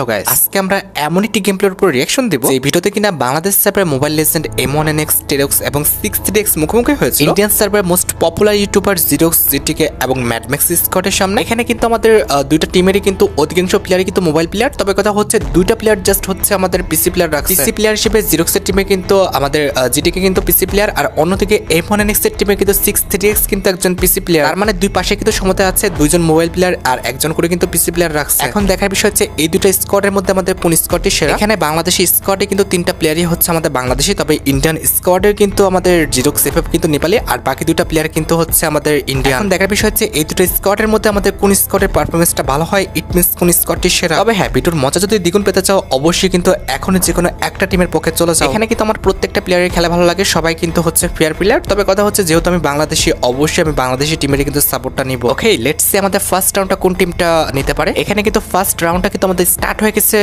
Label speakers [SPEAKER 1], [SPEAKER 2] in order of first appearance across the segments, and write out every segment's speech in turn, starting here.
[SPEAKER 1] Hello guys আজকে আমরা এমন একটি গেম প্লের উপর রিয়াকশন দেব এই ভিডিওতে কিনা Bangladesh server mobile legend M one N X Terox এবং সিক্স এক্স মুখোমুখি হয়েছে Indian server most popular YouTuber Xerox GTK এবং ম্যাডম্যাক্স স্কটের সামনে। এখানে কিন্তু আমাদের দুইটা টিমেরই কিন্তু অধিকাংশ প্লেয়ারই কিন্তু মোবাইল প্লেয়ার তবে কথা হচ্ছে দুইটা প্লেয়ার জাস্ট হচ্ছে আমাদের পিসি প্লেয়ার রাখছে। পিসি প্লেয়ার হিসেবে জিরোক্সের টিমে কিন্তু আমাদের জিটিকে কিন্তু পিসি প্লেয়ার আর অন্যদিকে এম ওয়ান এন এক্সের টিমে কিন্তু সিক্স এক্স কিন্তু একজন পিসি প্লেয়ার আর মানে দুই পাশে কিন্তু সমতা আছে দুইজন মোবাইল প্লেয়ার আর একজন করে কিন্তু পিসি প্লেয়ার রাখছে। এখন দেখার বিষয় হচ্ছে এই দুটো স্কোয়াডের মধ্যে আমাদের কোন স্কোয়াডটি সেরা? এখানে বাংলাদেশি স্কোয়াডে কিন্তু তিনটা প্লেয়ারই হচ্ছে আমাদের বাংলাদেশি তবে ইন্ডিয়ান স্কোয়াডের কিন্তু আমাদের জিরোক্স এফএফ কিন্তু নেপালি আর বাকি দুটা প্লেয়ার কিন্তু হচ্ছে আমাদের ইন্ডিয়ান। দেখার বিষয় হচ্ছে এই দুটো স্কোয়াডের মধ্যে আমাদের কোন স্কোয়াডের পারফরমেন্সটা ভালো হয় ইট মিনস কোন স্কোয়াডটি সেরা? তবে হ্যাঁ ভিডিওর মজা যদি দ্বিগুণ পেতে চাও অবশ্যই কিন্তু এখন যে কোনো একটা টিমের পক্ষে চলে যাও। এখানে কিন্তু আমার প্রত্যেকটা প্লেয়ারের খেলা ভালো লাগে সবাই কিন্তু হচ্ছে ফেয়ার প্লেয়ার তবে কথা হচ্ছে যেহেতু আমি বাংলাদেশি অবশ্যই আমি বাংলাদেশি টিমের কিন্তু সাপোর্টটা নিব। ওকে লেটস সে আমাদের ফার্স্ট রাউন্ডটা কোন টিমটা নিতে পারে। এখানে কিন্তু ফার্স্ট রাউন্ডটা কিন্তু আমাদের স্টার্ট হয়ে গেছে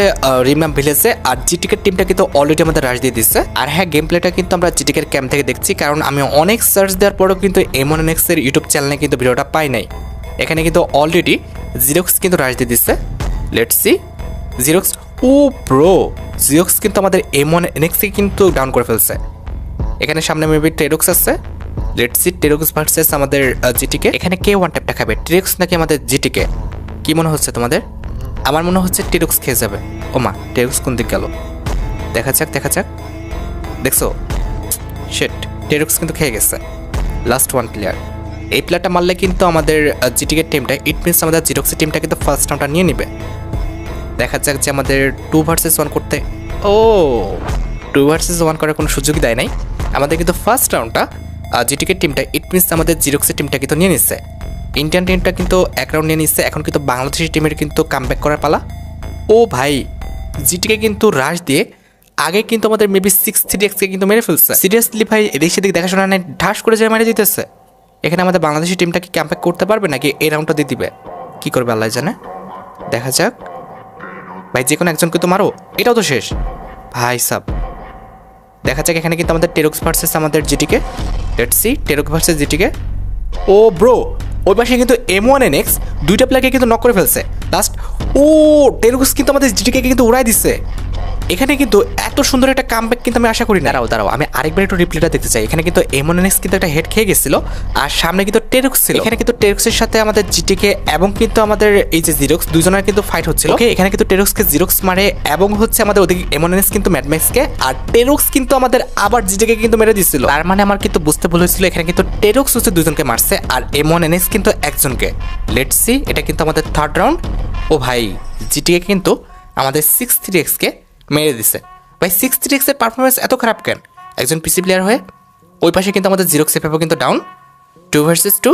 [SPEAKER 1] রিমাম ভিলেজে আর জিটিকের টিমটা কিন্তু অলরেডি আমাদের রাশ দিয়ে দিচ্ছে আর হ্যাঁ গেম প্লেটা কিন্তু আমরা জিটিকের ক্যাম্প থেকে দেখছি, কারণ আমি অনেক সার্চ দেওয়ার পরেও কিন্তু এমন এক্সের ইউটিউব চ্যানেলে কিন্তু ভিডিওটা পাই নাই। এখানে কিন্তু অলরেডি জিরোক্স কিন্তু রাশ দিয়ে দিচ্ছে লেটস সি জিরোক্স ও প্রো জিরোক্স কিন্তু আমাদের এম ওয়ান এনএক্সকে কিন্তু ডাউন করে ফেলছে। এখানে সামনে মেবি টেরক্স আছে। লেটস টেরক্স ভার্সেস আমাদের জিটিকে এখানে কে ওয়ান ট্যাপটা খাবে টেরক্স নাকি আমাদের জিটিকে কি মনে হচ্ছে তোমাদের? আমার মনে হচ্ছে টেরক্স খেয়ে যাবে। ও মা টেরক্স কোন দিক গেল? দেখা যাক দেখা যাক। দেখছ? শেট টেরক্স কিন্তু খেয়ে গেছে। লাস্ট ওয়ান প্লেয়ার এই প্লেয়ারটা মারলে কিন্তু আমাদের জিটিকের টিমটা ইট মিনস আমাদের জিরক্সের টিমটা কিন্তু ফার্স্ট রাউন্ডটা নিয়ে নেবে। দেখা যাক যে আমাদের টু ভার্সেস ওয়ান করতে, ও টু ভার্সেস ওয়ান করার কোনো সুযোগই দেয় নাই। আমাদের কিন্তু ফার্স্ট রাউন্ডটা জিটিকের টিমটা ইট মিনস আমাদের জিরক্সের টিমটা কিন্তু নিয়ে নিচ্ছে ইন্ডিয়ান টিমটা কিন্তু এক রাউন্ড নিয়ে নিচ্ছে। এখন কিন্তু বাংলাদেশি টিমের কিন্তু কামব্যাক করার পালা। ও ভাই, জিটিকে কিন্তু রাশ দিয়ে আগে কিন্তু আমাদের মেবি সিক্স থ্রি এক্সকে কিন্তু মেরে ফেলছে। সিরিয়াসলি ভাই, এদিক সেদিক দেখাশোনা নেই, ঢাস করে যায় মেরে দিতেছে। এখানে আমাদের বাংলাদেশি টিমটা কি ক্যাম্পব্যাক করতে পারবে নাকি এই রাউন্ডটা দিয়ে দিবে? কী করবে আল্লাহ জানে। দেখা যাক। ভাই, যে কোনো একজনকে তো মারো। এটাও তো শেষ। ভাই সাব। দেখা যাক এখানে কিন্তু আমাদের টেরক্স ভার্সেস আমাদের GTK. Let see Terox versus GTK. ও ব্রো ওই পাশে কিন্তু এম ওয়ান এন এক্স দুইটা প্লেকে কিন্তু নক করে ফেলছে। লাস্ট ও টেরক্স কিন্তু আমাদের জিটিকে কিন্তু উড়াই দিচ্ছে এখানে কিন্তু এত সুন্দর একটা কামব্যাক কিন্তু আমি আশা করি না দাঁড়াও দাঁড়াও আমি আরেকবার একটু রিপ্লেটা দেখতে চাই। এখানে কিন্তু এম ওয়ান এন এক্স কিন্তু একটা হেড খেয়ে গেছিল আর সামনে কিন্তু টেরক্স ছিল। এখানে কিন্তু টেরক্সের সাথে আমাদের জিটিকে এবং কিন্তু আমাদের এই যে জিরক্স দুজনের কিন্তু ফাইট হচ্ছিল। ওকে এখানে কিন্তু টেরক্সকে জিরক্স মারে এবং হচ্ছে আমাদের ওদিকে এমন এনএস কিন্তু ম্যাডম্যাক্সকে আর টেরক্স কিন্তু আমাদের আবার জিটিকে কিন্তু মেরে দিচ্ছিল তার মানে আমার কিন্তু বুঝতে ভুল হয়েছিল এখানে কিন্তু টেরক্স হচ্ছে দুজনকে মারছে আর এমন এনএস কিন্তু একজনকে। লেট সি এটা কিন্তু আমাদের থার্ড রাউন্ড ও ভাই জিটিকে কিন্তু আমাদের সিক্স থ্রি এক্সকে মেরে দিছে। ভাই সিক্স থ্রি এক্সের পারফরমেন্স এত খারাপ কেন? একজন পিসি প্লেয়ার হয়ে ওই পাশে কিন্তু আমাদের জিরক্স এফএফও কিন্তু down two versus two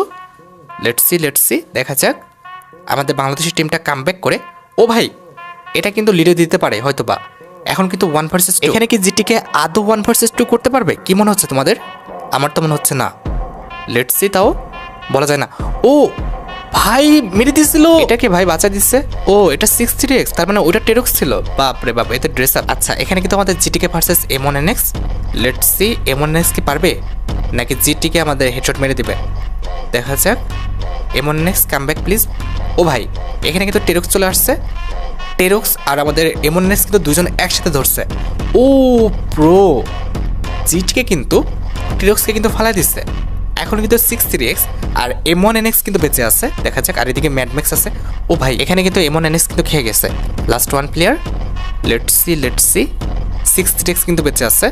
[SPEAKER 1] let's let's দেখা যাক। আমাদের বাংলাদেশের টিমটা কামব্যাক করে। ও ভাই, এটা কিন্তু লিডে দিতে পারে হয়তো বা এখন কিন্তু ওয়ান ভার্সেস এখানে কি জিটিকে আদৌ ওয়ান ভার্সেস টু করতে পারবে? কি মনে হচ্ছে তোমাদের? আমার তো মনে হচ্ছে না। লেটস তাও। বলা যায় না। ও ভাই মেরে দিয়েছিল? এটাকে ভাই বাঁচা দিচ্ছে? ও এটা সিক্স থ্রি এক্স তার মানে ওটা টেরক্স ছিল। বাপ রে বাপ এতে ড্রেস আপ আচ্ছা এখানে কিন্তু আমাদের GTK versus M one N X let's see M one X কি পারবে? নাকি জিটিকে আমাদের হেডশট মেরে দিবে? দেখা যাক। এমন নেক্সট কাম ব্যাক প্লিজ ও ভাই এখানে কিন্তু টেরক্স চলে আসছে। টেরক্স আর আমাদের এমন নেক্সট কিন্তু দুজন একসাথে ধরছে। ও প্রো জিটকে কিন্তু টেরক্সকে কিন্তু ফালাই দিচ্ছে। এখন কিন্তু সিক্স থ্রি এক্স আর এমন এন এক্স কিন্তু বেঁচে আছে, দেখা যাক। আর এদিকে ম্যাডম্যাক্স আছে। ও ভাই, এখানে কিন্তু এমন এন এক্স কিন্তু খেয়ে গেছে। Last one player let see let see six three X কিন্তু বেঁচে আছে।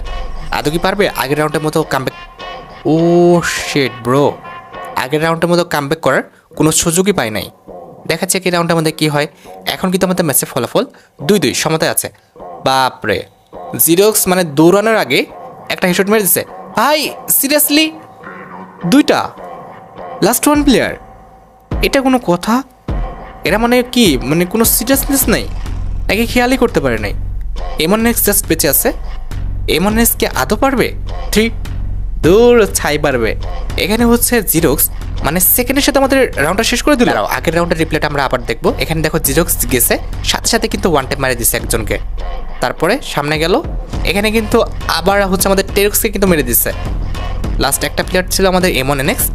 [SPEAKER 1] আদৌ কি পারবে? আগের রাউন্ডের মতো কামব্যাক ও শেট ব্রো আগের রাউন্ডের মতো কামব্যাক করার কোনো সুযোগই পাই নাই। দেখা যাক এই রাউন্ডের মধ্যে কী হয়। এখন কিন্তু আমাদের ম্যাচের ফলাফল দুই দুই, সমতায় আছে। বাপরে। জিরোক্স মানে দৌড়ানোর আগে একটা হেডশট মেরে দিচ্ছে ভাই সিরিয়াসলি দুইটা। লাস্ট ওয়ান প্লেয়ার এটা কোনো কথা? এরা মানে কি? মানে কোনো সিরিয়াসনেস নাই? নাকি খেয়ালই করতে পারে নাই। এমন জাস্ট বেঁচে আছে। এমন নেক্সটকে আদৌ পারবে? থ্রি দূর ছাই পারবে। এখানে হচ্ছে জিরোক্স মানে সেকেন্ডের সাথে আমাদের রাউন্ডটা শেষ করে দিল। আগের রাউন্ডের রিপ্লেটা আমরা আবার দেখব। এখানে দেখো জিরোক্স গেছে। সাথে সাথে কিন্তু ওয়ান টাইম মারে দিছে একজনকে। তারপরে সামনে গেল। এখানে কিন্তু আবার হচ্ছে আমাদের টেরক্সকে কিন্তু মেরে দিচ্ছে লাস্ট একটা প্লেয়ার ছিল আমাদের এমন এনএক্স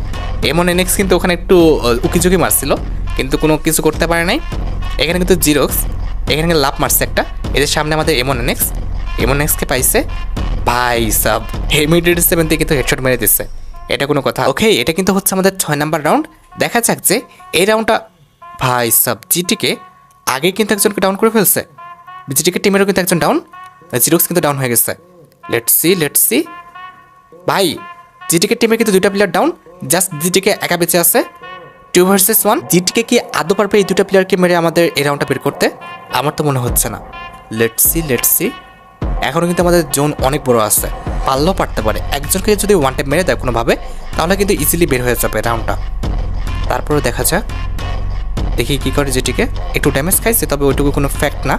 [SPEAKER 1] এমন এনএক্স কিন্তু ওখানে একটু উকিঝুঁকি মারছিল। কিন্তু কোনো কিছু করতে পারে নাই। এখানে কিন্তু জিরোক্স এখানে কিন্তু লাভ মারছে একটা। এদের সামনে আমাদের এমন এক্স এমন এক্সকে পাইছে। ভাই সাব হেমিডেড সেভেন থেকে কিন্তু হেডশট মেরে দিচ্ছে এটা কোনো কথা। ওকে এটা কিন্তু হচ্ছে আমাদের ছয় নাম্বার রাউন্ড দেখা যাক যে এই রাউন্ডটা ভাই সাব জিটিকে আগে কিন্তু একজনকে ডাউন করে ফেলছে। জিটিকে টিমেরও কিন্তু একজন ডাউন জিরোক্স কিন্তু ডাউন হয়ে গেছে। লেটস লেটস ভাই জিটিকে টিমে কিন্তু দুইটা প্লেয়ার ডাউন জাস্ট জিটিকে একা বেঁচে আছে। টু ভার্সেস ওয়ান জিটিকে কি আদৌ পারবে এই দুটো প্লেয়ারকে মেরে আমাদের এই রাউন্ডটা বের করতে? আমার তো মনে হচ্ছে না। লেটস সি লেটস সি এখনও কিন্তু আমাদের জোন অনেক বড় আছে। পারলেও পারতে পারে। একজনকে যদি ওয়ান টাইম মেরে দেয় কোনোভাবে, তাহলে কিন্তু ইজিলি বের হয়ে যাবে রাউন্ডটা তারপরে দেখা যাক। দেখি কি করে যেটিকে একটু ড্যামেজ খাইছে, তবে ওইটুকু কোনো ফ্যাক্ট না।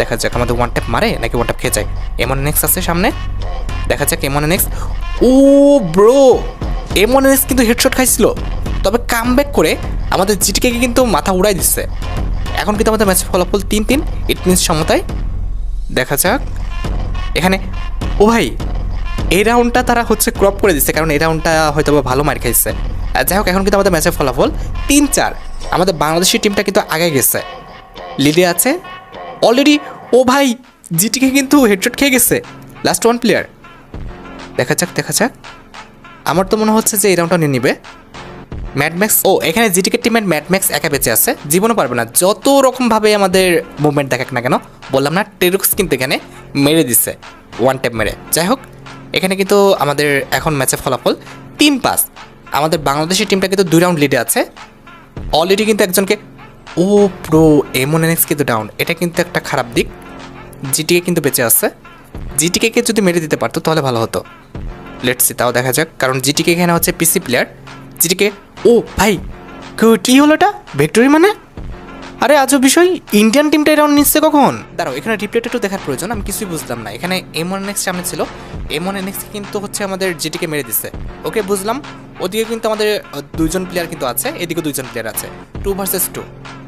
[SPEAKER 1] দেখা যাক আমাদের ওয়ান ট্যাপ মারে নাকি ওয়ান ট্যাপ খেয়ে যায়। এমন নেক্সট আছে সামনে। দেখা যাক এমন নেক্সট ও ব্রো এমন নেক্সট কিন্তু হেডশট খাইছিল। তবে কাম করে আমাদের জিটিকে কিন্তু মাথা উড়াই দিচ্ছে এখন কিন্তু আমাদের ম্যাচের ফলাফল তিন তিন ইট মিনস সমতায়। দেখা যাক। এখানে, ও ভাই, এই রাউন্ডটা তারা হচ্ছে ক্রপ করে দিচ্ছে কারণ এই রাউন্ডটা হয়তো ভালো মার খাইছে। যাই হোক, এখন কিন্তু আমাদের ম্যাচের ফলাফল তিন চার। আমাদের বাংলাদেশি টিমটা কিন্তু আগে গেছে। লিডে আছে। অলরেডি ও ভাই জিটিকে কিন্তু হেডশট খেয়ে গেছে। লাস্ট ওয়ান প্লেয়ার দেখা যাক দেখা যাক। আমার তো মনে হচ্ছে যে এই রাউন্ডটা নিয়ে নিবে। ম্যাডম্যাক্স ও, এখানে জিটিকে টিমের ম্যাডম্যাক্স একা বেঁচে আছে। জীবনও পারবে না। যত রকমভাবে আমাদের মুভমেন্ট দেখাক না কেন, বললাম না টেরুক্স কিন্তু এখানে মেরে দিচ্ছে ওয়ান ট্যাপ মেরে। যাই হোক, এখানে কিন্তু আমাদের এখন ম্যাচে ফলাফল। তিন পাস আমাদের বাংলাদেশের টিমটা কিন্তু দুই রাউন্ড লিডে আছে। অলরেডি কিন্তু একজনকে, ও প্রো এমন এনএক্স কিন্তু ডাউন এটা কিন্তু একটা খারাপ দিক। জিটিকে কিন্তু বেঁচে আছে। জিটিকে যদি মেরে দিতে পারতো তাহলে ভালো হতো। লেটস তাও দেখা যাক। কারণ জিটিকে এখানে হচ্ছে পিসি প্লেয়ার জিটিকে ও ভাই কে- হলো এটা? ভিক্টোরি মানে? আরে আজও বিষয় ইন্ডিয়ান টিমটা রাউন্ড নিচ্ছে কখন? দাঁড়াও এখানে রিপ্লেটা একটু দেখার প্রয়োজন আমি কিছুই বুঝলাম না। এখানে এম ওয়ান এক্স সামনে ছিল। এম ওয়ান এক্স কিন্তু হচ্ছে আমাদের জিটিকে মেরে দিচ্ছে। ওকে বুঝলাম। ওদিকে কিন্তু আমাদের আহ, দুইজন প্লেয়ার কিন্তু আছে এদিকে দুইজন প্লেয়ার আছে। টু ভার্সেস টু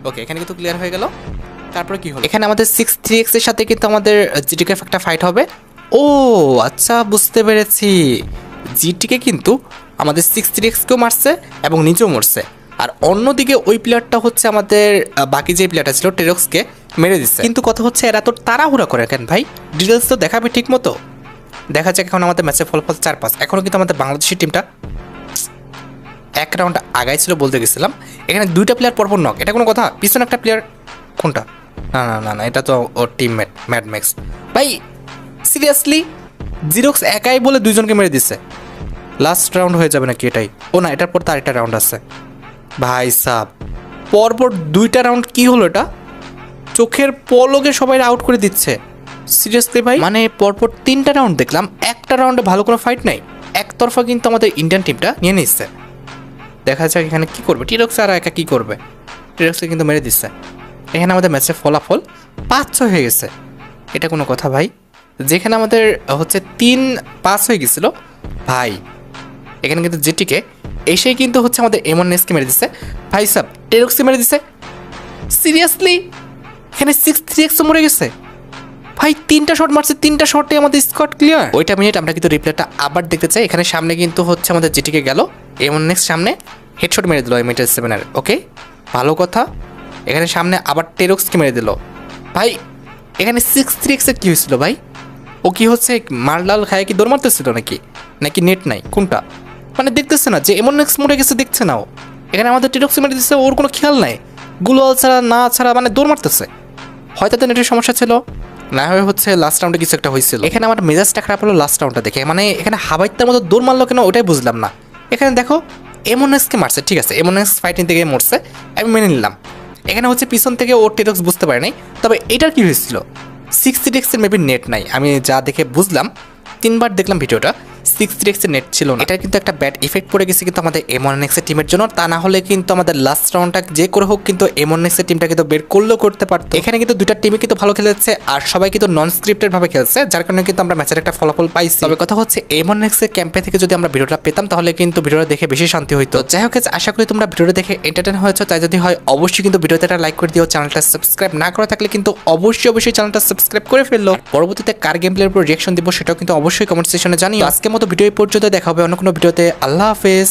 [SPEAKER 1] ওকে এখানে কিন্তু ক্লিয়ার হয়ে গেল। তারপরে কি হলো? এখানে আমাদের সিক্স থ্রি এক্সের সাথে কিন্তু আমাদের জিটিকে একটা ফাইট হবে। ও আচ্ছা বুঝতে পেরেছি। জিটিকে কিন্তু আমাদের সিক্স থ্রি এক্সকেও মারছে এবং নিজেও মরছে। আর অন্যদিকে ওই প্লেয়ারটা হচ্ছে আমাদের বাকি যে প্লেয়ারটা ছিল টেরক্সকে মেরে দিচ্ছে কিন্তু কথা হচ্ছে, এরা তো তাড়াহুড়া করে কেন ভাই? ডিটেলস তো দেখাবে ঠিক মতো। দেখা যাক এখন আমাদের ম্যাচের ফলাফল চার পাঁচ। এখনও কিন্তু আমাদের বাংলাদেশি টিমটা এক রাউন্ড আগাই ছিল বলতে গেছিলাম। এখানে দুইটা প্লেয়ার পরপর নক এটা কোনো কথা? পিছনে একটা প্লেয়ার কোনটা? না না না না, এটা তো ওর টিমমেট ম্যাড ম্যাক্স ভাই সিরিয়াসলি জিরোক্স একাই বলে দুইজনকে মেরে দিচ্ছে লাস্ট রাউন্ড হয়ে যাবে নাকি এটাই? ও না, এটার পর তার একটা রাউন্ড আছে। ভাই সাব, পরপর দুইটা রাউন্ড কি হলো এটা? চোখের পলকে সবাই আউট করে দিচ্ছে। সিরিয়াসলি ভাই? মানে পরপর তিনটা রাউন্ড দেখলাম, একটা রাউন্ডে ভালো কোনো ফাইট নাই। একতরফা কিন্তু আমাদের ইন্ডিয়ান টিমটা নিয়ে নিচ্ছে। দেখা যাক এখানে কি করবে। টিরক্স আর একা কি করবে? টিরক্সকে কিন্তু মেরে দিচ্ছে। এখানে আমাদের ম্যাচের ফলাফল পাঁচ ছয় হয়ে গেছে। এটা কোনো কথা ভাই। যেখানে আমাদের হচ্ছে তিন পাঁচ হয়ে গেছিল, ভাই, এখানে কিন্তু যেটিকে এসেই কিন্তু হচ্ছে আমাদের এমন নেসকে মেরে দিচ্ছে ভাই সাব টেরক্সকে মেরে দিছে। সিরিয়াসলি এখানে সিক্স থ্রি এক্স মরে গেছে। ভাই, তিনটা শট মারছে, তিনটা শটে আমাদের স্কট ক্লিয়ার ওইটা মিনিট আমরা কিন্তু রিপ্লেটা আবার দেখতে চাই। এখানে সামনে কিন্তু হচ্ছে আমাদের যেটিকে গেল। এমন নেক্সট সামনে হেডশট মেরে দিল এমিটার সেভেনের ওকে ভালো কথা। এখানে সামনে আবার টেরক্সকে মেরে দিল। ভাই, এখানে সিক্স থ্রি এক্সের কী হয়েছিল ভাই? ও কি হচ্ছে মারলাল খায় কি দৌড় মারতেছিল নাকি? নাকি নেট নাই? কোনটা? মানে দেখতেছে না, যে এমন নেক্সট মরে গেছে দেখছে না ও। এখানে আমাদের টেরক্সে মেরে দিচ্ছে ওর কোনো খেয়াল নাই। গুলোয়াল ছাড়া, না ছাড়া মানে দৌড় মারতেছে। হয়তো তো নেটের সমস্যা ছিল। না হয়ে হচ্ছে লাস্ট রাউন্ডে কিছু একটা হয়েছিল। এখানে আমার মেজাজটা খারাপ হলো লাস্ট রাউন্ডটা দেখে। মানে এখানে হাবাইতার মতো দৌড় মারলো কেন ওটাই বুঝলাম না। এখানে দেখো এমনএসকে মারছে, ঠিক আছে। এমনএস ফাইটিং থেকে মরছে। আমি মেনে নিলাম। এখানে হচ্ছে পিছন থেকে ওর টেরক্স বুঝতে পারে নাই তবে এটার কী হয়েছিল? সিক্সটি ডেক্সের মেবি নেট নাই। আমি যা দেখে বুঝলাম, তিনবার দেখলাম ভিডিওটা। সিক্সটি ডেক্সের নেট ছিল না। এটা কিন্তু একটা ব্যাড ইফেক্ট পড়ে গেছে কিন্তু আমাদের এমন এক্সের টিমের জন্য। তা না হলে কিন্তু আমাদের লাস্ট রাউন্ডটা যে করে হোক কিন্তু এমন এক্সের টিমটা কিন্তু বের করলেও করতে পারতো। এখানে কিন্তু দুটা টিমে কিন্তু ভালো খেলেছে আর সবাই কিন্তু নন স্ক্রিপ্টেড ভাবে খেলছে, যার কারণে কিন্তু আমরা ম্যাচের একটা ফলাফল পাইছি। তবে কথা হচ্ছে এমন এক্সের ক্যাম্পে থেকে যদি আমরা ভিডিওটা পেতাম তাহলে কিন্তু ভিডিওটা দেখে বেশি শান্তি হইতো। যাই হোক আশা করি তোমরা ভিডিওটা দেখে এন্টারটেন হয়েছো। তাই যদি হয়, অবশ্যই কিন্তু ভিডিওতে একটা লাইক করে দিও চ্যানেলটা সাবস্ক্রাইব না করা থাকলে কিন্তু অবশ্যই অবশ্যই চ্যানেলটা সাবস্ক্রাইব করে ফেলল পরবর্তীতে কার গেম প্লের উপর রিয়াকশন দিব সেটাও কিন্তু অবশ্যই কমেন্ট সেকশনে জানিও। আজকের মতো ভিডিও পর্যন্ত দেখা হবে অন্য কোনো ভিডিওতে। আল্লাহ হাফেজ।